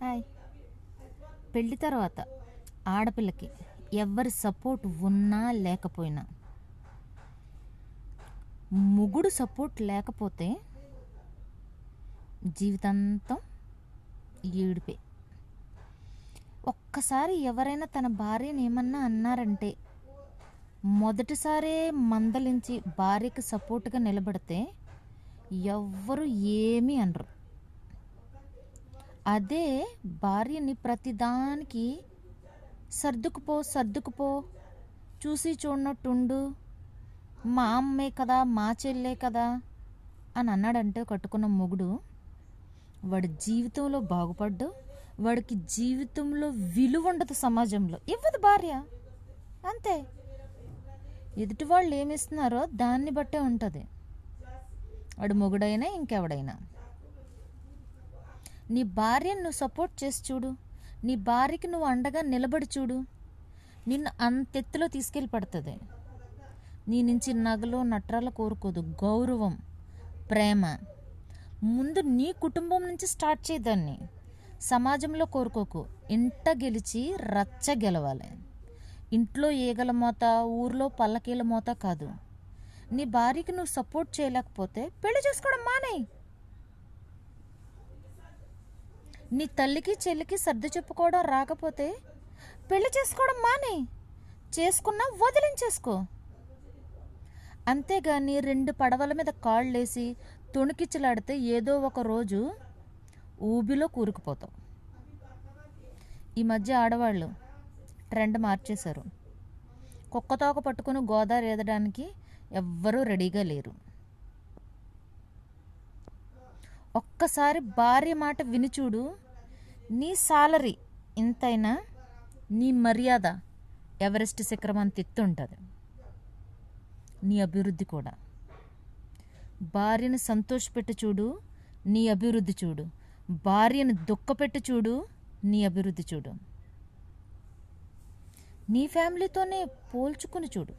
Hi. పెళ్ళి తర్వాత ఆడపిల్లకి ఎవరి సపోర్ట్ ఉన్నా లేకపోయినా ముగుడు సపోర్ట్ లేకపోతే జీవితాంతం ఏడిపే ఒక్కసారి ఎవరైనా తన భార్యని ఏమన్నా అన్నారంటే మొదటిసారే మందలించి భార్యకి సపోర్ట్గా నిలబడితే ఎవ్వరు ఏమీ అనరు. అదే భార్యని ప్రతిదానికి సర్దుకుపో సర్దుకుపో చూసి చూడనట్టుండు. మా అమ్మే కదా మా చెల్లే కదా అని అన్నాడంటే కట్టుకున్న మొగుడు. వాడి జీవితంలో బాగుపడ్డు. వాడికి జీవితంలో విలువ ఉండదు సమాజంలో. ఇవ్వదు భార్య. అంతే. ఎదుటి వాళ్ళు ఏమిస్తున్నారో దాన్ని బట్టే ఉంటుంది. వాడు మొగుడైనా ఇంకెవడైనా. నీ భార్యను నువ్వు సపోర్ట్ చేసి చూడు. నీ భార్యకి నువ్వు అండగా నిలబడి చూడు. నిన్ను అంతెత్తులో తీసుకెళ్ళి పడుతుంది. నీ నుంచి నగలు నట్రాలు కోరుకోదు. గౌరవం ప్రేమ. ముందు నీ కుటుంబం నుంచి స్టార్ట్ చేయదాన్ని సమాజంలో కోరుకోకు. ఇంట గెలిచి రచ్చ గెలవాలి. ఇంట్లో ఈగల మోత ఊర్లో పల్లకీల మోత కాదు. నీ భార్యకి నువ్వు సపోర్ట్ చేయలేకపోతే పెళ్ళి చేసుకోవడం మానేయి. నీ తల్లికి చెల్లికి సర్ది చెప్పుకోవడం రాకపోతే పెళ్ళి చేసుకోవడం మానే. చేసుకున్నా వదిలించేసుకో అంతేగాని రెండు పడవల మీద కాళ్ళేసి తొణికిచ్చలాడితే ఏదో ఒక రోజు ఊబిలో కూరుకుపోతాం. ఈ మధ్య ఆడవాళ్ళు ట్రెండ్ మార్చేశారు. కుక్కతోక పట్టుకుని గోదావరి ఎదడానికి ఎవ్వరూ రెడీగా లేరు. ఒక్కసారి భార్య మాట విని చూడు. నీ సాలరీ ఇంతైనా నీ మర్యాద ఎవరెస్ట్ శిఖరం అంత ఎత్తు ఉంటుంది నీ అభివృద్ధి కూడా. భార్యను సంతోషపెట్టి చూడు నీ అభివృద్ధి చూడు. భార్యను దుఃఖపెట్టి చూడు నీ అభివృద్ధి చూడు. నీ ఫ్యామిలీతోనే పోల్చుకుని చూడు.